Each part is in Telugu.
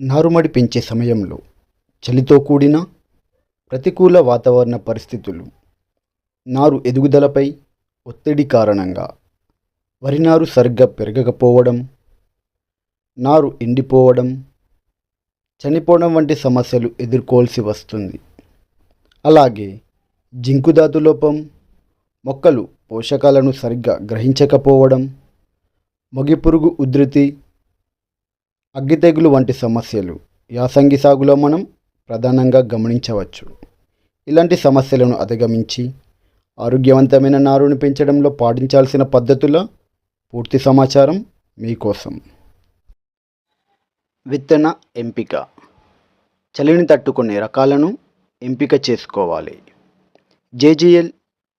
నారుమడి పెంచే సమయంలో చలితో కూడిన ప్రతికూల వాతావరణ పరిస్థితులు నారు ఎదుగుదలపై ఒత్తిడి కారణంగా వరి నారు సరిగ్గా పెరగకపోవడం నారు ఎండిపోవడం చనిపోవడం వంటి సమస్యలు ఎదుర్కోవాల్సి వస్తుంది. అలాగే జింకుదాతు లోపం మొక్కలు పోషకాలను సరిగ్గా గ్రహించకపోవడం మొగిపురుగు ఉధృతి అగ్గి తెగులు వంటి సమస్యలు. యాసంగి సాగులో మనం ప్రధానంగా గమనించవచ్చు. ఇలాంటి సమస్యలను అధిగమించి ఆరోగ్యవంతమైన నారుని పెంచడంలో పాటించాల్సిన పద్ధతుల పూర్తి సమాచారం మీకోసం. విత్తన ఎంపిక. చలిని తట్టుకునే రకాలను ఎంపిక చేసుకోవాలి. JGL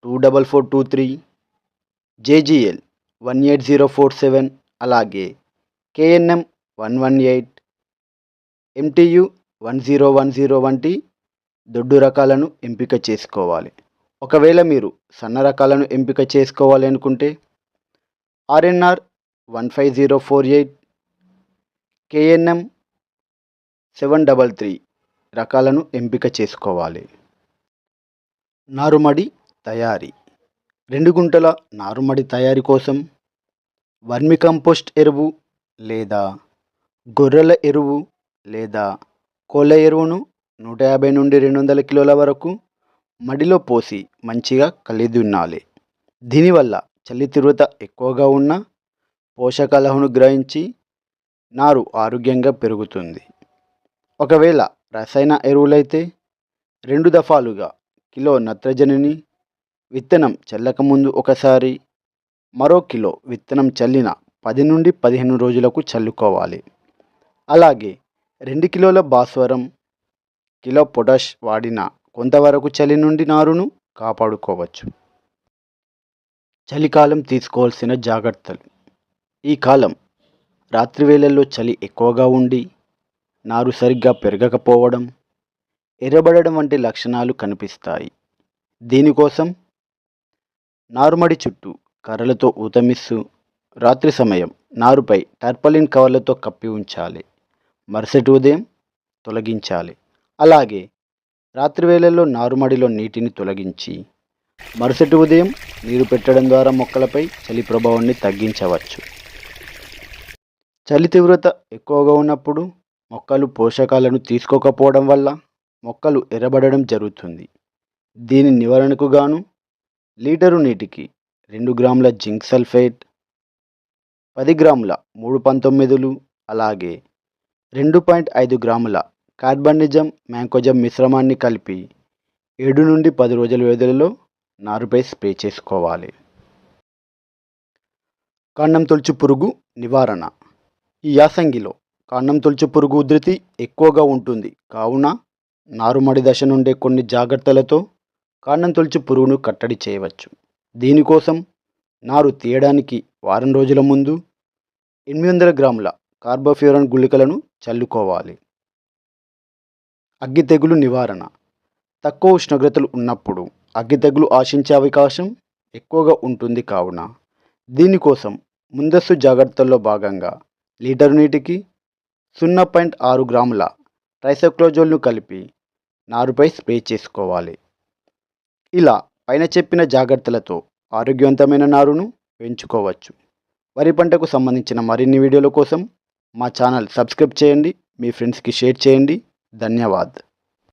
two double four two three JGL one eight zero four seven అలాగే KNM one one eight MTU one zero one zero వంటి దొడ్డు రకాలను ఎంపిక చేసుకోవాలి. ఒకవేళ మీరు సన్న రకాలను ఎంపిక చేసుకోవాలి అనుకుంటే RNR one five zero four eight KNM seven double three రకాలను ఎంపిక చేసుకోవాలి. నారుమడి తయారీ. రెండు గుంటల నారుమడి తయారీ కోసం వర్మి కంపోస్ట్ ఎరువు లేదా గొర్రెల ఎరువు లేదా కోళ్ళ ఎరువును నూట యాభై నుండి రెండు వందల కిలోల వరకు మడిలో పోసి మంచిగా కలిదున్నాలి దీనివల్ల చలి తీవ్రత ఎక్కువగా ఉన్న పోషకాలను గ్రహించి నారు ఆరోగ్యంగా పెరుగుతుంది. ఒకవేళ రసాయన ఎరువులైతే రెండు దఫాలుగా కిలో నత్రజనిని విత్తనం చల్లకముందు ఒకసారి మరో కిలో విత్తనం చల్లిన పది నుండి పదిహేను రోజులకు చల్లుకోవాలి. అలాగే రెండు కిలోల భాస్వరం కిలో పొటాష్ వాడిన కొంతవరకు చలి నుండి నారును కాపాడుకోవచ్చు. చలికాలం తీసుకోవాల్సిన జాగ్రత్తలు. ఈ కాలం రాత్రి వేళల్లో చలి ఎక్కువగా ఉండి నారు సరిగ్గా పెరగకపోవడం ఎర్రబడడం వంటి లక్షణాలు కనిపిస్తాయి. దీనికోసం నారుమడి చుట్టూ కర్రలతో ఊతమిస్తూ రాత్రి సమయం నారుపై టర్పలిన్ కవర్లతో కప్పి ఉంచాలి. మరుసటి ఉదయం తొలగించాలి. అలాగే రాత్రి వేళల్లో నారుమడిలో నీటిని తొలగించి మరుసటి ఉదయం నీరు పెట్టడం ద్వారా మొక్కలపై చలి ప్రభావాన్ని తగ్గించవచ్చు. చలి తీవ్రత ఎక్కువగా ఉన్నప్పుడు మొక్కలు పోషకాలను తీసుకోకపోవడం వల్ల మొక్కలు ఎర్రబడడం జరుగుతుంది. దీని నివారణకు గాను లీటరు నీటికి రెండు గ్రాముల జింక్ సల్ఫేట్ పది గ్రాముల మూడు పంతొమ్మిదిలు అలాగే రెండు పాయింట్ ఐదు గ్రాముల కార్బనిజం మ్యాంకోజం మిశ్రమాన్ని కలిపి ఏడు నుండి పది రోజుల వ్యవధిలో నారుపై స్ప్రే చేసుకోవాలి. కాండం తొలుచు పురుగు నివారణ. ఈ యాసంగిలో కాండం తొలుచు పురుగు ఉధృతి ఎక్కువగా ఉంటుంది. కావున నారుమడి దశ నుండే కొన్ని జాగ్రత్తలతో కాండం తొలుచు పురుగును కట్టడి చేయవచ్చు. దీనికోసం నారు తీయడానికి వారం రోజుల ముందు ఎనిమిది వందల గ్రాముల కార్బోఫ్యూరన్ గుళికలను చల్లుకోవాలి. అగ్గి తెగులు నివారణ. తక్కువ ఉష్ణోగ్రతలు ఉన్నప్పుడు అగ్గి తెగులు ఆశించే అవకాశం ఎక్కువగా ఉంటుంది కావున దీనికోసం ముందస్తు జాగ్రత్తల్లో భాగంగా లీటర్ నీటికి సున్నా పాయింట్ ఆరు గ్రాముల ట్రైసోక్లోజోల్ను కలిపి నారుపై స్ప్రే చేసుకోవాలి. ఇలా పైన చెప్పిన జాగ్రత్తలతో ఆరోగ్యవంతమైన నారును పెంచుకోవచ్చు. వరి పంటకు సంబంధించిన మరిన్ని వీడియోల కోసం మా ఛానల్ సబ్స్క్రైబ్ చేయండి మీ ఫ్రెండ్స్కి షేర్ చేయండి. ధన్యవాద్.